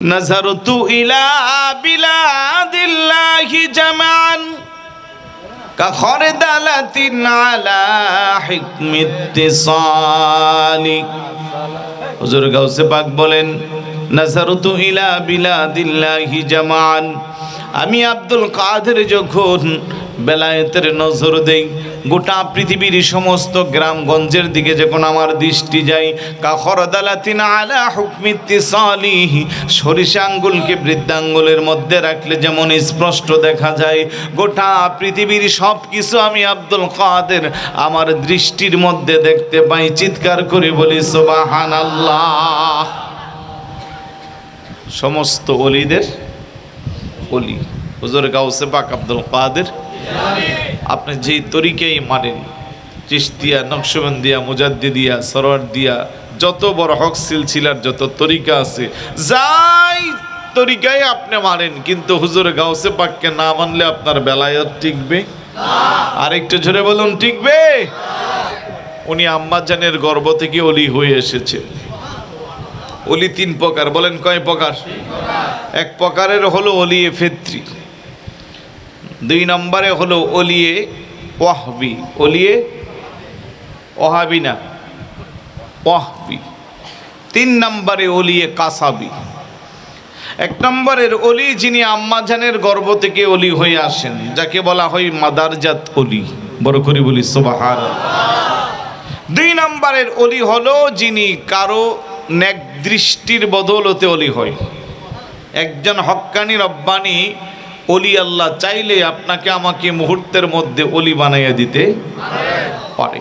نظرت إلى بلاد الله جمعا كخردلة على حكم اتصال হুজুর গাউসে পাক বলেন নাজারতু ইলা বিলাদিল্লাহি জামান আমি আব্দুল কাদের যখন বেলায়েতের নজর দেই। গোটা পৃথিবীর সমস্ত গ্রামগঞ্জের দিকে যখন আমার দৃষ্টি যায় কাখর দালাতিন আলা হুকমিত্তিসালিহ সরিষা আঙ্গুলকে বৃদ্ধাঙ্গুলের মধ্যে রাখলে যেমন স্পষ্ট দেখা যায়, গোটা পৃথিবীর সব কিছু আমি আব্দুল কাদের আমার দৃষ্টির মধ্যে দেখতে পাই, চিৎকার করে বলি সোবাহান আল্লাহ সমস্ত অলিদের অলি। হুজুর গাউসে পাক আব্দুল কাদের। আপনি যেই তরিকেই মানেন চিস্তিয়া নকশবন্দিয়া, মুজাদ্দিদিয়া সরোয়ার দিয়া যত বড় হক সিলসিলার যত তরিকা আছে, যাই তরিকায় আপনি মানেন, কিন্তু হুজুর গাউসে পাককে না মানলে আপনার বেলায়ত টিকবে? আর একটু জোরে বলুন, টিকবে? উনি আম্মাজানের গর্ব থেকে অলি হয়ে এসেছে। অলি তিন প্রকার, বলেন কয় প্রকার? এক প্রকারের হলো অলিয়ে ফেত্রি। দুই নম্বরে হলো অলিয়ে ওয়াহবি, অলিয়ে ওহাবি না, ওয়াহবি। তিন নম্বরে অলিয়ে কাসাবি। এক নম্বরের অলি যিনি আম্মাজানের গর্ভ থেকে অলি হয়ে আসেন, যাকে বলা হয় মাদারজাত অলি। বড় করে বলি সোবাহার দুই নম্বরের অলি হলো যিনি কারও ন্যাক দৃষ্টির বদৌলতে অলি হয়। একজন হক্কানি রব্বানি অলি আল্লাহ চাইলে আপনাকে আমাকে মুহূর্তের মধ্যে অলি বানাইয়া দিতে পারে।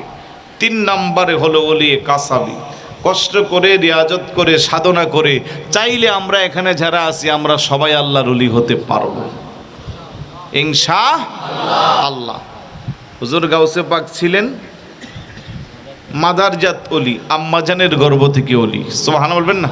তিন নম্বরে হলো অলি কাসাবি। কষ্ট করে, রিয়াজত করে, সাধনা করে, চাইলে আমরা এখানে যারা আছি, আমরা সবাই আল্লাহর অলি হতে পারব। ইনশা আল্লাহ। হুজুর গাউসে পাক ছিলেন মাদারজাত অলি, আম্মাজানের গর্ভ থেকে অলি। সোহানা বলবেন না?